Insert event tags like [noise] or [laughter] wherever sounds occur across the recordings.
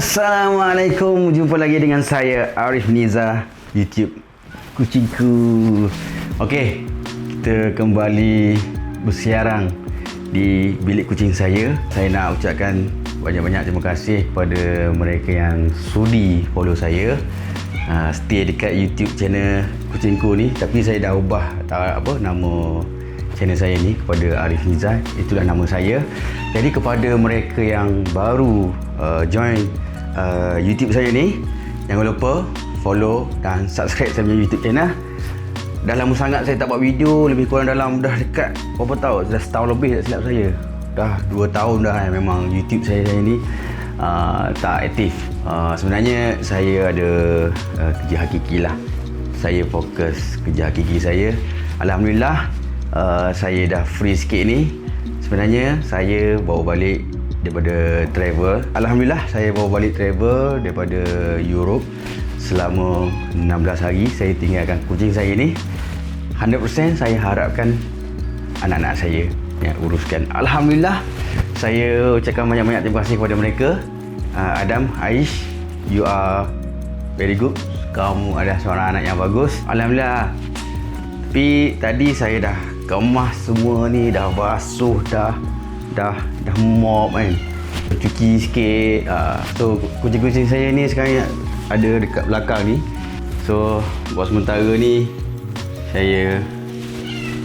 Assalamualaikum, jumpa lagi dengan saya Arif Niza YouTube Kucingku. Okey, kita kembali bersiarang di bilik kucing saya. Saya nak ucapkan banyak-banyak terima kasih kepada mereka yang sudi follow saya. Uh, stay dekat YouTube channel Kucingku ni tapi saya dah ubah uh, apa nama channel saya ni kepada Arif Nizar itulah nama saya jadi kepada mereka yang baru uh, join uh, YouTube saya ni. Jangan lupa follow dan subscribe saya punya YouTube channel dah lama sangat saya tak buat video lebih kurang dalam dah dekat berapa tahun? Dah setahun lebih tak silap saya. Dah 2 tahun dah eh, memang YouTube saya, saya ni uh, tak aktif. Uh, sebenarnya saya ada uh, kerja hakiki lah. Saya fokus kerja hakiki saya. Alhamdulillah uh, saya dah free sikit ni. Sebenarnya saya bawa balik daripada travel. Alhamdulillah saya bawa balik travel daripada Europe selama 16 hari. Saya tinggalkan kucing saya ni. 100% saya harapkan anak-anak saya yang uruskan. Alhamdulillah saya ucapkan banyak-banyak terima kasih kepada mereka. Uh, Adam, Aish you are very good. Kamu adalah seorang anak yang bagus. Alhamdulillah. Tapi tadi saya dah kemas semua ni dah basuh dah dah dah mop kan cuci sikit uh, so kucing-kucing saya ni sekarang ada dekat belakang ni so buat sementara ni saya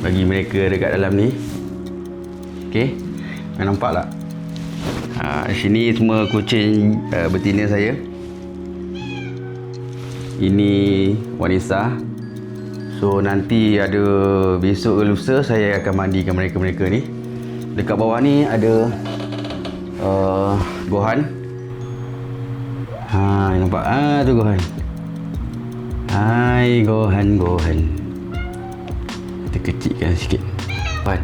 bagi mereka dekat dalam ni ok nampak tak Ha, sini semua kucing uh, betina saya. Ini Wanisa. So nanti ada besok ke lusa saya akan mandikan mereka-mereka ni. Dekat bawah ni ada uh, Gohan. Ha, nampak? Ah tu Gohan. Hai Gohan, Gohan. Kita kecilkan sikit. Gohan.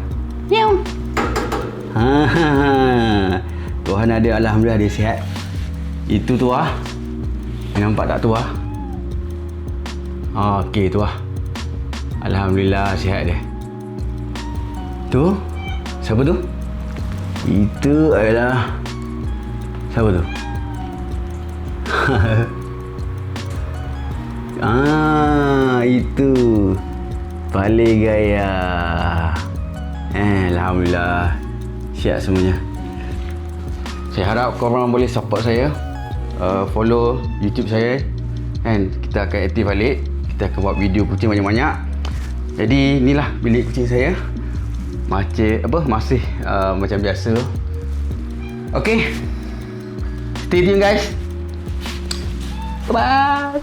Meow. Ha, ha, ha. Tuhan ada Alhamdulillah dia sihat Itu tu ah Nampak tak tu ah oh, Okey tu ah Alhamdulillah sihat dia Tu Siapa tu? Itu adalah Siapa tu? [laughs] Ah itu. Paling gaya. Eh Alhamdulillah. Sihat semuanya. Saya harap korang boleh support saya. Uh, follow YouTube saya. Kan kita akan aktif balik. Kita akan buat video kucing banyak-banyak. Jadi inilah bilik kucing saya macam apa masih uh, macam biasa. Okey stay tune guys. Bye